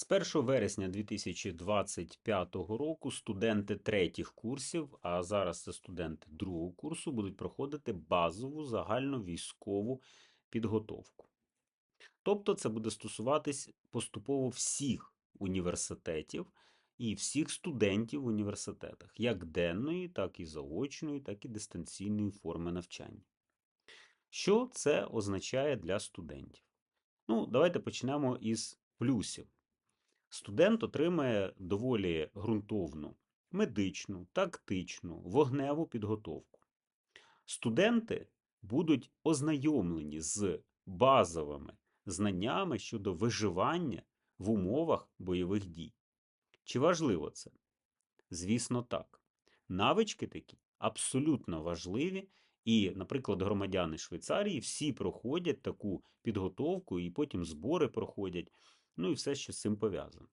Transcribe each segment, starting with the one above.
З 1 вересня 2025 року студенти третіх курсів, а зараз це студенти другого курсу, будуть проходити базову загальновійськову підготовку. Тобто це буде стосуватись поступово всіх університетів і всіх студентів в університетах, як денної, так і заочної, так і дистанційної форми навчання. Що це означає для студентів? Ну, давайте почнемо із плюсів. Студент отримає доволі ґрунтовну медичну, тактичну, вогневу підготовку. Студенти будуть ознайомлені з базовими знаннями щодо виживання в умовах бойових дій. Чи важливо це? Звісно, так. Навички такі абсолютно важливі, і, наприклад, громадяни Швейцарії всі проходять таку підготовку і потім збори проходять, ну і все, що з цим пов'язано.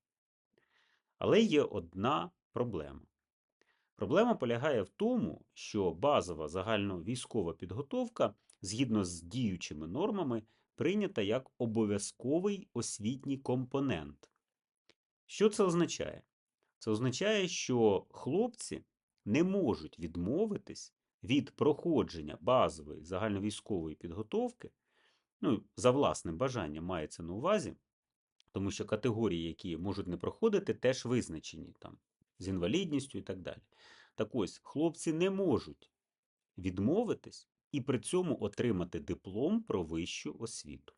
Але є одна проблема. Проблема полягає в тому, що базова загальновійськова підготовка, згідно з діючими нормами, прийнята як обов'язковий освітній компонент. Що це означає? Це означає, що хлопці не можуть відмовитись від проходження базової загальновійськової підготовки, ну, за власним бажанням мається на увазі, тому що категорії, які можуть не проходити, теж визначені там, з інвалідністю і так далі. Так ось, хлопці не можуть відмовитись і при цьому отримати диплом про вищу освіту.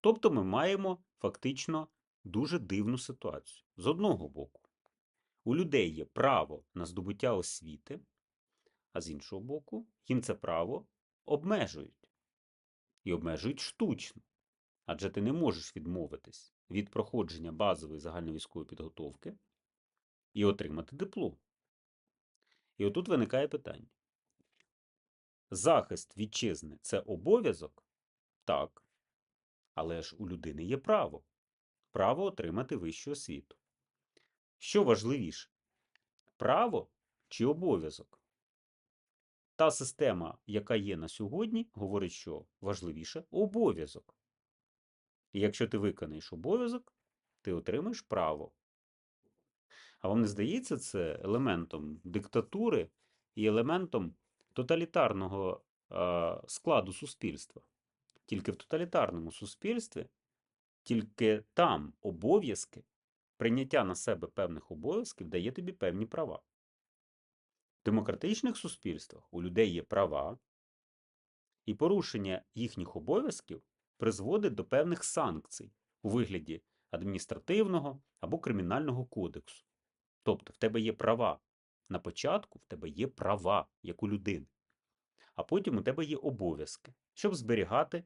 Тобто ми маємо фактично дуже дивну ситуацію. З одного боку, у людей є право на здобуття освіти, а з іншого боку, їм це право обмежують. І обмежують штучно. Адже ти не можеш відмовитись від проходження базової загальновійськової підготовки і отримати диплом. І отут виникає питання. Захист вітчизни це обов'язок? Так. Але ж у людини є право. Право отримати вищу освіту. Що важливіше? Право чи обов'язок? Та система, яка є на сьогодні, говорить, що важливіше обов'язок. І якщо ти виконаєш обов'язок, ти отримаєш право. А вам не здається це елементом диктатури і елементом тоталітарного складу суспільства? Тільки в тоталітарному суспільстві, тільки там обов'язки, прийняття на себе певних обов'язків дає тобі певні права. В демократичних суспільствах у людей є права, і порушення їхніх обов'язків призводить до певних санкцій у вигляді адміністративного або кримінального кодексу. Тобто в тебе є права. На початку в тебе є права, як у людини, а потім у тебе є обов'язки, щоб зберігати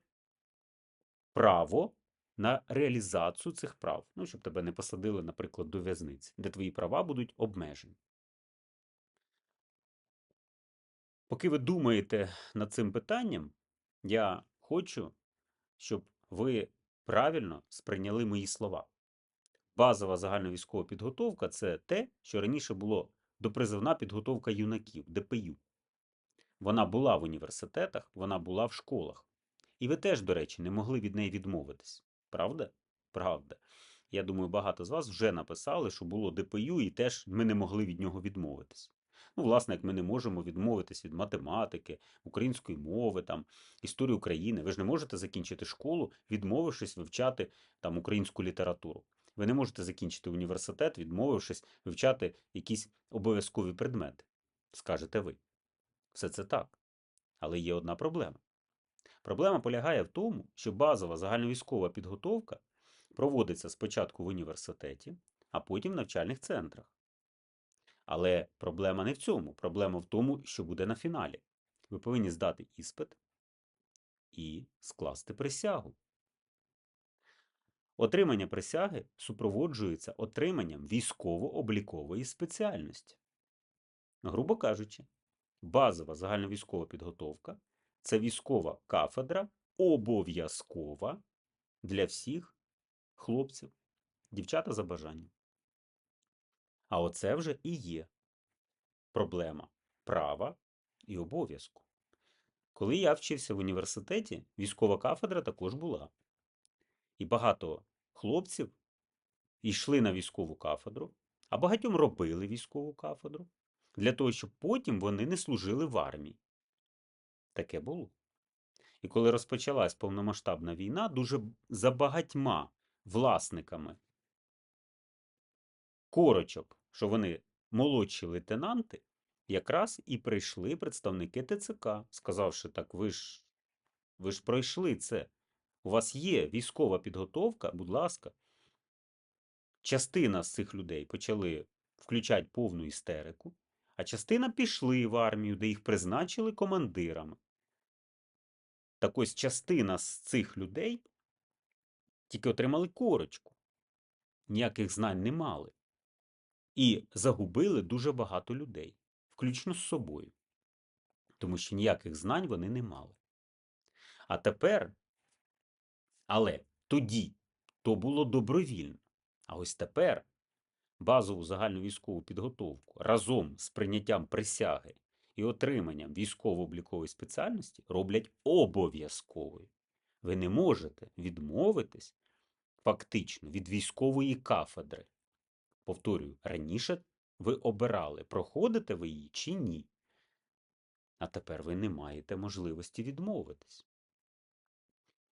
право на реалізацію цих прав. Ну, щоб тебе не посадили, наприклад, до в'язниці, де твої права будуть обмежені. Поки ви думаєте над цим питанням, я хочу, щоб ви правильно сприйняли мої слова. Базова загальновійськова підготовка це те, що раніше було допризивна підготовка юнаків, ДПЮ. Вона була в університетах, вона була в школах. І ви теж, до речі, не могли від неї відмовитись. Правда? Правда. Я думаю, багато з вас вже написали, що було ДПЮ, і теж ми не могли від нього відмовитись. Ну, власне, як ми не можемо відмовитись від математики, української мови, там, історії України. Ви ж не можете закінчити школу, відмовившись вивчати там українську літературу. Ви не можете закінчити університет, відмовившись вивчати якісь обов'язкові предмети. Скажете ви. Все це так. Але є одна проблема. Проблема полягає в тому, що базова загальновійськова підготовка проводиться спочатку в університеті, а потім в навчальних центрах. Але проблема не в цьому. Проблема в тому, що буде на фіналі. Ви повинні здати іспит і скласти присягу. Отримання присяги супроводжується отриманням військово-облікової спеціальності. Грубо кажучи, базова загальновійськова підготовка це військова кафедра обов'язкова для всіх хлопців, дівчата за бажанням. А оце вже і є проблема права і обов'язку. Коли я вчився в університеті, військова кафедра також була. І багато хлопців йшли на військову кафедру, а багатьом робили військову кафедру, для того, щоб потім вони не служили в армії. Таке було. І коли розпочалась повномасштабна війна, дуже за багатьма власниками корочок, що вони молодші лейтенанти, якраз і прийшли представники ТЦК, сказавши так, ви ж, ви ж пройшли це. У вас є військова підготовка, будь ласка. Частина з цих людей почали включати повну істерику, а частина пішли в армію, де їх призначили командирами. Так ось частина з цих людей тільки отримали корочку, ніяких знань не мали. І загубили дуже багато людей, включно з собою, тому що ніяких знань вони не мали. А тепер, але тоді то було добровільно. А ось тепер базову загальну військову підготовку разом з прийняттям присяги і отриманням військово-облікової спеціальності роблять обов'язковою. Ви не можете відмовитись фактично від військової кафедри. Повторюю, раніше ви обирали, проходите ви її чи ні. А тепер ви не маєте можливості відмовитись.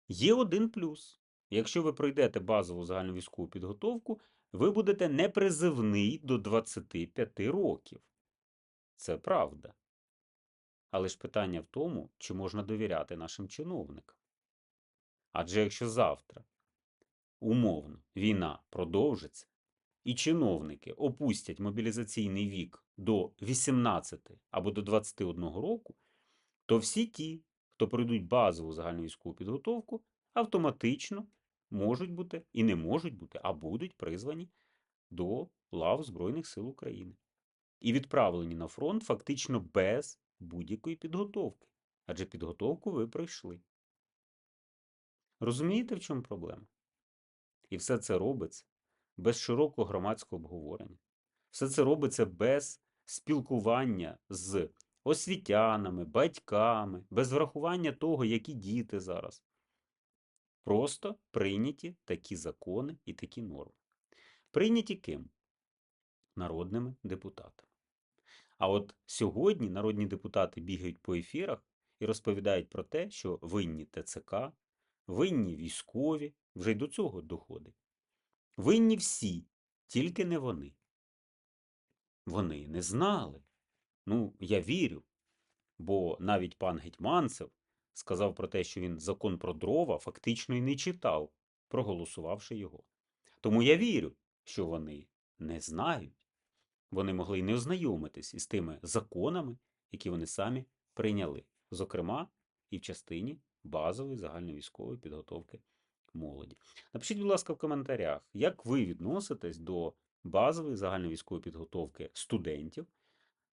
Є один плюс. Якщо ви пройдете базову загальновійськову підготовку, ви будете непризивний до 25 років. Це правда. Але ж питання в тому, чи можна довіряти нашим чиновникам. Адже якщо завтра, умовно, війна продовжиться, і чиновники опустять мобілізаційний вік до 18 або до 21 року, то всі ті, хто пройдуть базову загальновійськову підготовку, автоматично можуть бути і не можуть бути, а будуть призвані до лав Збройних сил України і відправлені на фронт фактично без будь-якої підготовки. Адже підготовку ви пройшли. Розумієте, в чому проблема? І все це робиться без широкого громадського обговорення. Все це робиться без спілкування з освітянами, батьками, без врахування того, які діти зараз. Просто прийняті такі закони і такі норми. Прийняті ким? Народними депутатами. А от сьогодні народні депутати бігають по ефірах і розповідають про те, що винні ТЦК, винні військові, вже й до цього доходить. Винні всі, тільки не вони. Вони не знали. Ну, я вірю, бо навіть пан Гетьманцев сказав про те, що він закон про дрова фактично і не читав, проголосувавши його. Тому я вірю, що вони не знають. Вони могли й не ознайомитись із тими законами, які вони самі прийняли, зокрема, і в частині базової загальновійськової підготовки молоді. Напишіть, будь ласка, в коментарях, як ви відноситесь до базової загальновійськової підготовки студентів,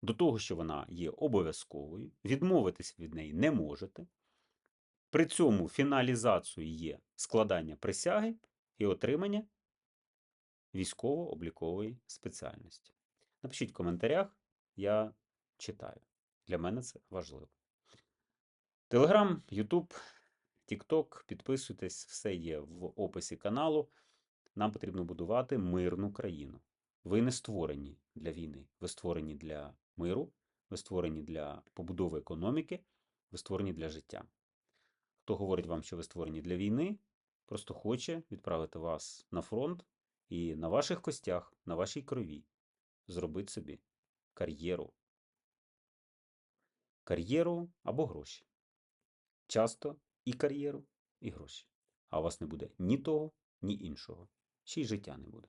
до того, що вона є обов'язковою, відмовитись від неї не можете. При цьому фіналізацією є складання присяги і отримання військово-облікової спеціальності. Напишіть в коментарях, я читаю. Для мене це важливо. Телеграм, Ютуб, Тікток, підписуйтесь, все є в описі каналу. Нам потрібно будувати мирну країну. Ви не створені для війни, ви створені для миру, ви створені для побудови економіки, ви створені для життя. Хто говорить вам, що ви створені для війни, просто хоче відправити вас на фронт і на ваших костях, на вашій крові зробити собі кар'єру. Кар'єру або гроші. Часто і кар'єру, і гроші. А у вас не буде ні того, ні іншого. Ще й життя не буде.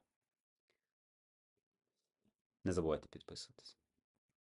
Не забувайте підписуватись.